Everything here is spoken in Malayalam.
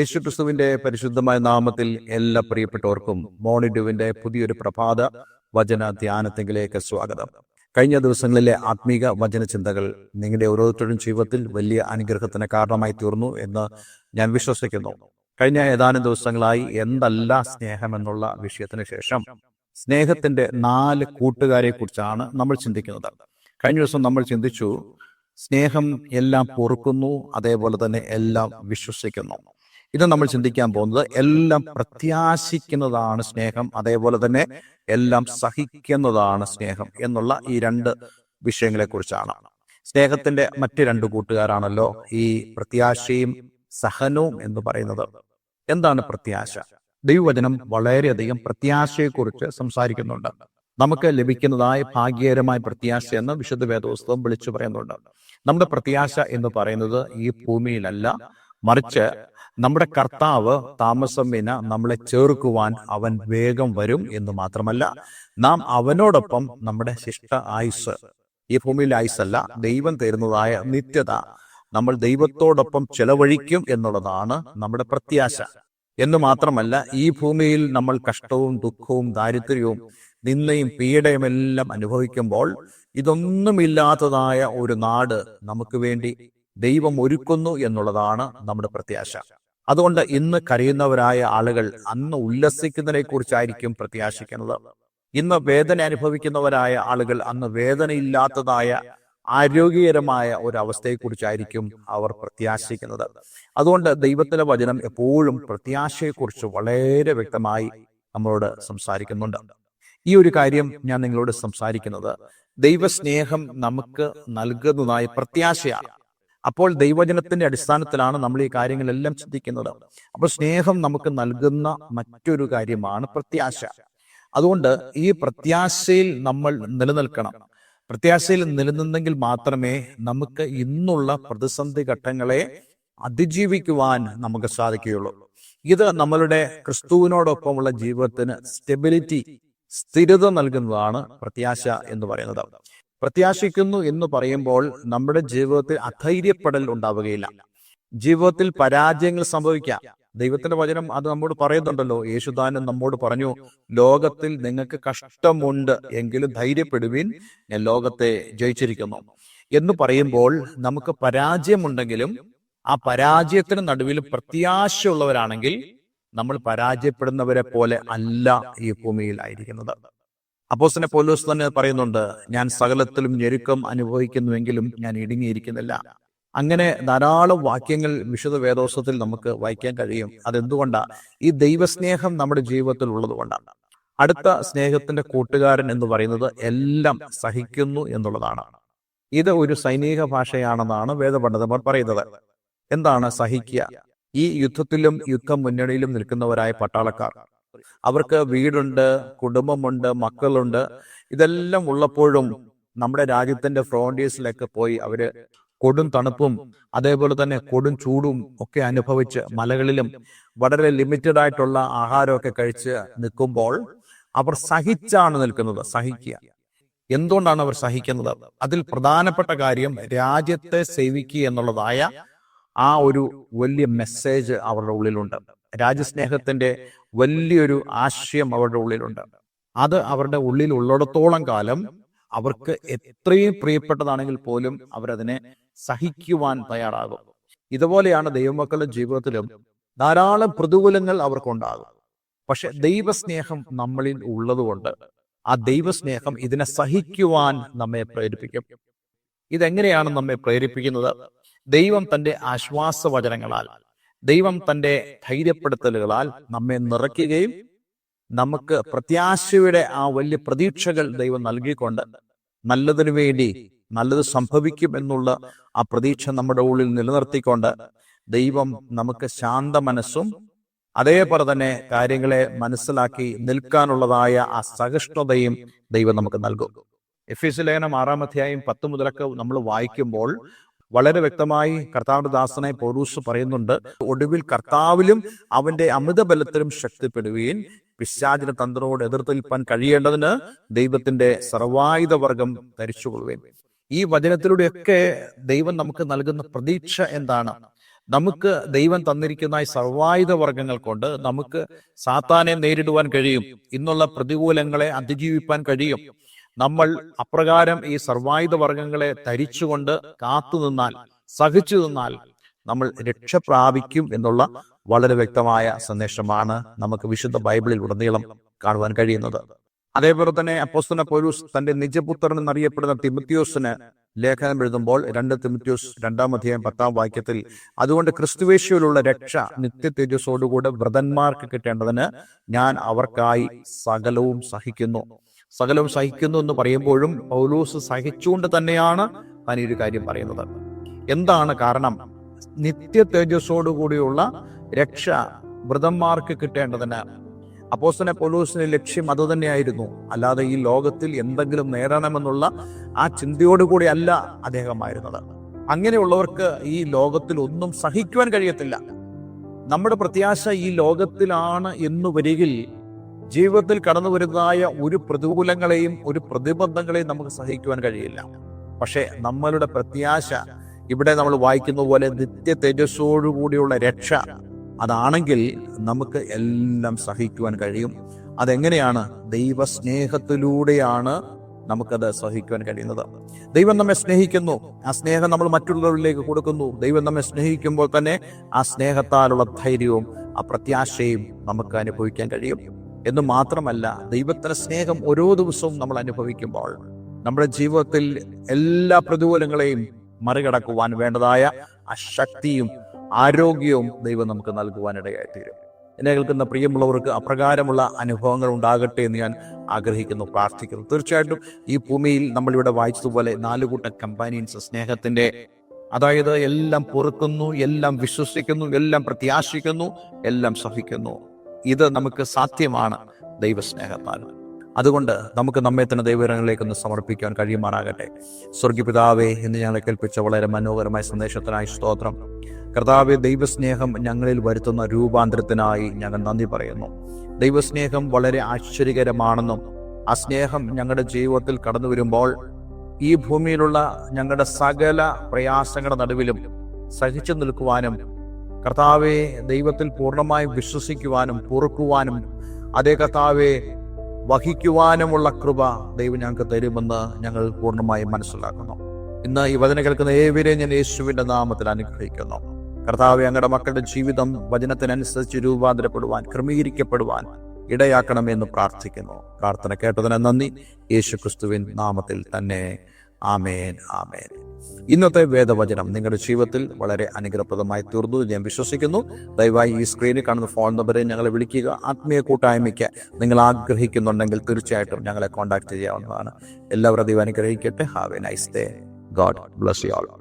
യേശുക്രിസ്തുവിന്റെ പരിശുദ്ധമായ നാമത്തിൽ എല്ലാ പ്രിയപ്പെട്ടവർക്കും മോണിഡുവിന്റെ പുതിയൊരു പ്രഭാത വചന ധ്യാനത്തെങ്കിലേക്ക് സ്വാഗതം. കഴിഞ്ഞ ദിവസങ്ങളിലെ ആത്മീക വചന ചിന്തകൾ നിങ്ങളുടെ ഓരോരുത്തരുടെയും ജീവിതത്തിൽ വലിയ അനുഗ്രഹത്തിന് കാരണമായി തീർന്നു എന്ന് ഞാൻ വിശ്വസിക്കുന്നു. കഴിഞ്ഞ ഏതാനും ദിവസങ്ങളായി എന്തല്ല സ്നേഹമെന്നുള്ള വിഷയത്തിന് ശേഷം സ്നേഹത്തിന്റെ നാല് കൂട്ടുകാരെ കുറിച്ചാണ് നമ്മൾ ചിന്തിക്കുന്നത്. കഴിഞ്ഞ ദിവസം നമ്മൾ ചിന്തിച്ചു സ്നേഹം എല്ലാം പൊറുക്കുന്നു അതേപോലെ തന്നെ എല്ലാം വിശ്വസിക്കുന്നു. ഇത് നമ്മൾ ചിന്തിക്കാൻ പോകുന്നത് എല്ലാം പ്രത്യാശിക്കുന്നതാണ് സ്നേഹം അതേപോലെ തന്നെ എല്ലാം സഹിക്കുന്നതാണ് സ്നേഹം എന്നുള്ള ഈ രണ്ട് വിഷയങ്ങളെ കുറിച്ചാണ് സ്നേഹത്തിന്റെ മറ്റു രണ്ട് കൂട്ടുകാരാണല്ലോ ഈ പ്രത്യാശയും സഹനവും എന്ന് പറയുന്നത്. എന്താണ് പ്രത്യാശ? ദൈവവചനം വളരെയധികം പ്രത്യാശയെക്കുറിച്ച് സംസാരിക്കുന്നുണ്ട്. നമുക്ക് ലഭിക്കുന്നതായ ഭാഗ്യകരമായ പ്രത്യാശ എന്ന് വിശുദ്ധ വേദോസ്തവം വിളിച്ചു പറയുന്നുണ്ട്. നമ്മുടെ പ്രത്യാശ എന്ന് പറയുന്നത് ഈ ഭൂമിയിലല്ല മറിച്ച് നമ്മുടെ കർത്താവ് താമസം വിന നമ്മളെ ചേർക്കുവാൻ അവൻ വേഗം വരും എന്ന് മാത്രമല്ല നാം അവനോടൊപ്പം നമ്മുടെ ശിഷ്ട ആയുസ് ഈ ഭൂമിയിലെ ആയുസല്ല ദൈവം തരുന്നതായ നിത്യത. നമ്മൾ ദൈവത്തോടൊപ്പം ചെലവഴിക്കും എന്നുള്ളതാണ് നമ്മുടെ പ്രത്യാശ. എന്ന് മാത്രമല്ല ഈ ഭൂമിയിൽ നമ്മൾ കഷ്ടവും ദുഃഖവും ദാരിദ്ര്യവും നിന്നയും പീഡയും എല്ലാം അനുഭവിക്കുമ്പോൾ ഇതൊന്നുമില്ലാത്തതായ ഒരു നാട് നമുക്ക് വേണ്ടി ദൈവം ഒരുക്കുന്നു എന്നുള്ളതാണ് നമ്മുടെ പ്രത്യാശ. അതുകൊണ്ട് ഇന്ന് കരയുന്നവരായ ആളുകൾ അന്ന് ഉല്ലസിക്കുന്നതിനെ കുറിച്ചായിരിക്കും പ്രത്യാശിക്കുന്നത്. ഇന്ന് വേദന അനുഭവിക്കുന്നവരായ ആളുകൾ അന്ന് വേദനയില്ലാത്തതായ ആരോഗ്യകരമായ ഒരവസ്ഥയെക്കുറിച്ചായിരിക്കും അവർ പ്രത്യാശിക്കുന്നത്. അതുകൊണ്ട് ദൈവത്തിലെ വചനം എപ്പോഴും പ്രത്യാശയെക്കുറിച്ച് വളരെ വ്യക്തമായി നമ്മളോട് സംസാരിക്കുന്നുണ്ട്. ഈ ഒരു കാര്യം ഞാൻ നിങ്ങളോട് സംസാരിക്കുന്നത് ദൈവസ്നേഹം നമുക്ക് നൽകുന്നതായ പ്രത്യാശയാണ്. അപ്പോൾ ദൈവജനത്തിന്റെ അടിസ്ഥാനത്തിലാണ് നമ്മൾ ഈ കാര്യങ്ങളെല്ലാം ചിന്തിക്കുന്നത്. അപ്പോൾ സ്നേഹം നമുക്ക് നൽകുന്ന മറ്റൊരു കാര്യമാണ് പ്രത്യാശ. അതുകൊണ്ട് ഈ പ്രത്യാശയിൽ നമ്മൾ നിലനിൽക്കണം. പ്രത്യാശയിൽ നിലനിന്നെങ്കിൽ മാത്രമേ നമുക്ക് ഇന്നുള്ള പ്രതിസന്ധി ഘട്ടങ്ങളെ അതിജീവിക്കുവാൻ നമുക്ക് സാധിക്കുകയുള്ളൂ. ഇത് നമ്മളുടെ ക്രിസ്തുവിനോടൊപ്പമുള്ള ജീവിതത്തിന് സ്റ്റെബിലിറ്റി സ്ഥിരത നൽകുന്നതാണ് പ്രത്യാശ എന്ന് പറയുന്നത്. പ്രത്യാശിക്കുന്നു എന്ന് പറയുമ്പോൾ നമ്മുടെ ജീവിതത്തിൽ അധൈര്യപ്പെടൽ ഉണ്ടാവുകയില്ല. ജീവിതത്തിൽ പരാജയങ്ങൾ സംഭവിക്കാം. ദൈവത്തിന്റെ വചനം അത് നമ്മോട് പറയുന്നുണ്ടല്ലോ. യേശുദാനൻ നമ്മോട് പറഞ്ഞു ലോകത്തിൽ നിങ്ങൾക്ക് കഷ്ടമുണ്ട് എങ്കിലും ധൈര്യപ്പെടുവിൻ ഞാൻ ലോകത്തെ ജയിച്ചിരിക്കുന്നു. എന്ന് പറയുമ്പോൾ നമുക്ക് പരാജയമുണ്ടെങ്കിലും ആ പരാജയത്തിന് നടുവിൽ പ്രത്യാശയുള്ളവരാണെങ്കിൽ നമ്മൾ പരാജയപ്പെടുന്നവരെ പോലെ അല്ല ഈ ഭൂമിയിൽ ആയിരിക്കുന്നത്. അപ്പോസിനെ പോലീസ് തന്നെ പറയുന്നുണ്ട് ഞാൻ സകലത്തിലും ഞെരുക്കം അനുഭവിക്കുന്നുവെങ്കിലും ഞാൻ ഇടുങ്ങിയിരിക്കുന്നില്ല. അങ്ങനെ ധാരാളം വാക്യങ്ങൾ വിശുദ്ധ വേദോസത്തിൽ നമുക്ക് വായിക്കാൻ കഴിയും. അതെന്തുകൊണ്ടാണ് ഈ ദൈവസ്നേഹം നമ്മുടെ ജീവിതത്തിൽ ഉള്ളതുകൊണ്ടാണ് അടുത്ത സ്നേഹത്തിന്റെ കൂട്ടുകാരൻ എന്ന് പറയുന്നത് എല്ലാം സഹിക്കുന്നു എന്നുള്ളതാണ്. ഇത് ഒരു സൈനിക ഭാഷയാണെന്നാണ് വേദപണ്ഡിതന്മാർ പറയുന്നത്. എന്താണ് സഹിക്കുക? ഈ യുദ്ധത്തിലും യുദ്ധ മുന്നണിയിലും നിൽക്കുന്നവരായ പട്ടാളക്കാർ. അവർക്ക് വീടുണ്ട് കുടുംബമുണ്ട് മക്കളുണ്ട്. ഇതെല്ലാം ഉള്ളപ്പോഴും നമ്മുടെ രാജ്യത്തിന്റെ ഫ്രോണ്ടിയേഴ്സിലൊക്കെ പോയി അവർ കൊടും തണുപ്പും അതേപോലെ തന്നെ കൊടും ചൂടും ഒക്കെ അനുഭവിച്ച് മലകളിലും വളരെ ലിമിറ്റഡ് ആയിട്ടുള്ള ആഹാരമൊക്കെ കഴിച്ച് നിൽക്കുമ്പോൾ അവർ സഹിച്ചാണ് നിൽക്കുന്നത് സഹിക്കുക. എന്തുകൊണ്ടാണ് അവർ സഹിക്കുന്നത്? അതിൽ പ്രധാനപ്പെട്ട കാര്യം രാജ്യത്തെ സേവിക്കുക എന്നുള്ളതായ ആ ഒരു വലിയ മെസ്സേജ് അവരുടെ ഉള്ളിലുണ്ട്. രാജ്യസ്നേഹത്തിന്റെ വലിയൊരു ആശയം അവരുടെ ഉള്ളിലുണ്ട്. അത് അവരുടെ ഉള്ളിൽ ഉള്ളിടത്തോളം കാലം അവർക്ക് എത്രയും പ്രിയപ്പെട്ടതാണെങ്കിൽ പോലും അവരതിനെ സഹിക്കുവാൻ തയ്യാറാകും. ഇതുപോലെയാണ് ദൈവമക്കളുടെ ജീവിതത്തിലും ധാരാളം പ്രതികൂലങ്ങൾ അവർക്കുണ്ടാകും. പക്ഷെ ദൈവസ്നേഹം നമ്മളിൽ ഉള്ളതുകൊണ്ട് ആ ദൈവസ്നേഹം ഇതിനെ സഹിക്കുവാൻ നമ്മെ പ്രേരിപ്പിക്കും. ഇതെങ്ങനെയാണ് നമ്മെ പ്രേരിപ്പിക്കുന്നത്? ദൈവം തന്റെ ആശ്വാസവചനങ്ങളാൽ. ദൈവം തന്റെ ധൈര്യപ്പെടുത്തലുകളാൽ നമ്മെ നിറയ്ക്കുകയും നമുക്ക് പ്രത്യാശയുടെ ആ വലിയ പ്രതീക്ഷകൾ ദൈവം നൽകിക്കൊണ്ട് നല്ലതിനു വേണ്ടി നല്ലത് സംഭവിക്കും എന്നുള്ള ആ പ്രതീക്ഷ നമ്മുടെ ഉള്ളിൽ നിലനിർത്തിക്കൊണ്ട് ദൈവം നമുക്ക് ശാന്ത മനസ്സും അതേപോലെ തന്നെ കാര്യങ്ങളെ മനസ്സിലാക്കി നിൽക്കാനുള്ളതായ ആ സഹിഷ്ണുതയും ദൈവം നമുക്ക് നൽകും. എഫ് എസ് ലേഖനം ആറാം അധ്യായം പത്ത് മുതലൊക്കെ നമ്മൾ വായിക്കുമ്പോൾ വളരെ വ്യക്തമായി കർത്താവിന്റെ ദാസനെ പോലൂസ് പറയുന്നുണ്ട് ഒടുവിൽ കർത്താവിലും അവന്റെ അമിതബലത്തിലും ശക്തിപ്പെടുകയും പിശാചിന തന്ത്രോട് എതിർത്ത് നിൽപ്പാൻ കഴിയേണ്ടതിന് ദൈവത്തിന്റെ സർവായുധ വർഗം ധരിച്ചുകൊള്ളുകയും. ഈ വചനത്തിലൂടെയൊക്കെ ദൈവം നമുക്ക് നൽകുന്ന പ്രതീക്ഷ എന്താണ്? നമുക്ക് ദൈവം തന്നിരിക്കുന്ന ഈ സർവായുധ വർഗങ്ങൾ കൊണ്ട് നമുക്ക് സാത്താനെ നേരിടുവാൻ കഴിയും ഇന്നുള്ള പ്രതികൂലങ്ങളെ അതിജീവിപ്പാൻ കഴിയും. നമ്മൾ അപ്രകാരം ഈ സർവായുധ വർഗങ്ങളെ തരിച്ചുകൊണ്ട് കാത്തു നിന്നാൽ സഹിച്ചു നിന്നാൽ നമ്മൾ രക്ഷ പ്രാപിക്കും എന്നുള്ള വളരെ വ്യക്തമായ സന്ദേശമാണ് നമുക്ക് വിശുദ്ധ ബൈബിളിൽ ഉടനീളം കാണുവാൻ കഴിയുന്നത്. അതേപോലെ തന്നെ അപ്പോസ്തന പൗലൂസ് തന്റെ നിജപുത്രൻ എന്നറിയപ്പെടുന്ന തിമത്യോസിന് ലേഖനം എഴുതുമ്പോൾ രണ്ട് തിമത്യോസ് രണ്ടാം അധ്യായം പത്താം വാക്യത്തിൽ അതുകൊണ്ട് ക്രിസ്തുവേശ്വയിലുള്ള രക്ഷ നിത്യ തേജസ്സോടുകൂടെ വ്രതന്മാർക്ക് കിട്ടേണ്ടതിന് ഞാൻ അവർക്കായി സകലവും സഹിക്കുന്നു. സകലവും സഹിക്കുന്നു എന്ന് പറയുമ്പോഴും പൗലൂസ് സഹിച്ചുകൊണ്ട് തന്നെയാണ് താൻ ഈ ഒരു കാര്യം പറയുന്നത്. എന്താണ് കാരണം? നിത്യ തേജസ്സോടുകൂടിയുള്ള രക്ഷ വ്രതന്മാർക്ക് കിട്ടേണ്ടതിന്. അപ്പോസ്തനെ പൗലൂസിന്റെ ലക്ഷ്യം അതുതന്നെയായിരുന്നു അല്ലാതെ ഈ ലോകത്തിൽ എന്തെങ്കിലും നേടണമെന്നുള്ള ആ ചിന്തയോടുകൂടി അല്ല അദ്ദേഹമായിരുന്നത്. അങ്ങനെയുള്ളവർക്ക് ഈ ലോകത്തിൽ ഒന്നും സഹിക്കുവാൻ കഴിയത്തില്ല. നമ്മുടെ പ്രത്യാശ ഈ ലോകത്തിലാണ് എന്ന് വരികിൽ ജീവിതത്തിൽ കടന്നു വരുന്നതായ ഒരു പ്രതികൂലങ്ങളെയും ഒരു പ്രതിബന്ധങ്ങളെയും നമുക്ക് സഹിക്കുവാൻ കഴിയില്ല. പക്ഷേ നമ്മളുടെ പ്രത്യാശ ഇവിടെ നമ്മൾ വായിക്കുന്ന പോലെ നിത്യ തേജസ്സോടുകൂടിയുള്ള രക്ഷ അതാണെങ്കിൽ നമുക്ക് എല്ലാം സഹിക്കുവാൻ കഴിയും. അതെങ്ങനെയാണ്? ദൈവസ്നേഹത്തിലൂടെയാണ് നമുക്കത് സഹിക്കുവാൻ കഴിയുന്നത്. ദൈവം നമ്മെ സ്നേഹിക്കുന്നു. ആ സ്നേഹം നമ്മൾ മറ്റുള്ളവരിലേക്ക് കൊടുക്കുന്നു. ദൈവം നമ്മെ സ്നേഹിക്കുമ്പോൾ തന്നെ ആ സ്നേഹത്താലുള്ള ധൈര്യവും ആ പ്രത്യാശയും നമുക്ക് അനുഭവിക്കാൻ കഴിയും. എന്ന് മാത്രമല്ല ദൈവത്തിന്റെ സ്നേഹം ഓരോ ദിവസവും നമ്മൾ അനുഭവിക്കുമ്പോൾ നമ്മുടെ ജീവിതത്തിൽ എല്ലാ പ്രതികൂലങ്ങളെയും മറികടക്കുവാൻ വേണ്ടതായ ആ ശക്തിയും ആരോഗ്യവും ദൈവം നമുക്ക് നൽകുവാനിടയായിത്തീരും. എന്നെ കേൾക്കുന്ന പ്രിയമുള്ളവർക്ക് അപ്രകാരമുള്ള അനുഭവങ്ങൾ ഉണ്ടാകട്ടെ എന്ന് ഞാൻ ആഗ്രഹിക്കുന്നു പ്രാർത്ഥിക്കുന്നു. തീർച്ചയായിട്ടും ഈ ഭൂമിയിൽ നമ്മളിവിടെ വായിച്ചതുപോലെ നാലുകൂട്ടം കമ്പാനിയൻസ് സ്നേഹത്തിന്റെ അതായത് എല്ലാം പൊറുക്കുന്നു എല്ലാം വിശ്വസിക്കുന്നു എല്ലാം പ്രത്യാശിക്കുന്നു എല്ലാം സഹിക്കുന്നു. ഇത് നമുക്ക് സാധ്യമാണ് ദൈവസ്നേഹത്താൽ. അതുകൊണ്ട് നമുക്ക് നമ്മെ തന്നെ ദൈവങ്ങളിലേക്ക് ഒന്ന് സമർപ്പിക്കാൻ കഴിയുമാറാകട്ടെ. സ്വർഗീപിതാവേ എന്ന് ഞങ്ങളെ കേൾപ്പിച്ച വളരെ മനോഹരമായ സന്ദേശത്തിനായി സ്തോത്രം. കർത്താവെ ദൈവസ്നേഹം ഞങ്ങളിൽ വരുത്തുന്ന രൂപാന്തരത്തിനായി ഞങ്ങൾ നന്ദി പറയുന്നു. ദൈവസ്നേഹം വളരെ ആശ്ചര്യകരമാണെന്നും ആ സ്നേഹം ഞങ്ങളുടെ ജീവിതത്തിൽ കടന്നു വരുമ്പോൾ ഈ ഭൂമിയിലുള്ള ഞങ്ങളുടെ സകല പ്രയാസങ്ങളുടെ നടുവിലും സഹിച്ചു നിൽക്കുവാനും കർത്താവെ ദൈവത്തിൽ പൂർണമായി വിശ്വസിക്കുവാനും പൊറുക്കുവാനും അതേ കർത്താവെ വഹിക്കുവാനുമുള്ള കൃപ ദൈവം ഞങ്ങൾക്ക് തരുമെന്ന് ഞങ്ങൾ പൂർണമായും മനസ്സിലാക്കുന്നു. ഇന്ന് ഈ വചന കേൾക്കുന്ന ഏവരെയും ഞാൻ യേശുവിന്റെ നാമത്തിൽ അനുഗ്രഹിക്കുന്നു. കർത്താവെ ഞങ്ങളുടെ മക്കളുടെ ജീവിതം വചനത്തിനനുസരിച്ച് രൂപാന്തരപ്പെടുവാൻ ക്രമീകരിക്കപ്പെടുവാൻ ഇടയാക്കണമെന്ന് പ്രാർത്ഥിക്കുന്നു. പ്രാർത്ഥന കേട്ടതിന് നന്ദി. യേശു ക്രിസ്തുവിൻ നാമത്തിൽ തന്നെ ആമേൻ ആമേൻ. ഇന്നത്തെ വേദവചനം നിങ്ങളുടെ ജീവിതത്തിൽ വളരെ അനുഗ്രഹപ്രദമായി തീർന്നു ഞാൻ വിശ്വസിക്കുന്നു. ദയവായി ഈ സ്ക്രീനിൽ കാണുന്ന ഫോൺ നമ്പറിൽ ഞങ്ങളെ വിളിക്കുക. ആത്മീയ കൂട്ടായ്മയ്ക്ക് നിങ്ങൾ ആഗ്രഹിക്കുന്നുണ്ടെങ്കിൽ തീർച്ചയായിട്ടും ഞങ്ങളെ കോൺടാക്ട് ചെയ്യാവുന്നതാണ്. എല്ലാവരും ദൈവം അനുഗ്രഹിക്കട്ടെ. Have a nice day God bless you all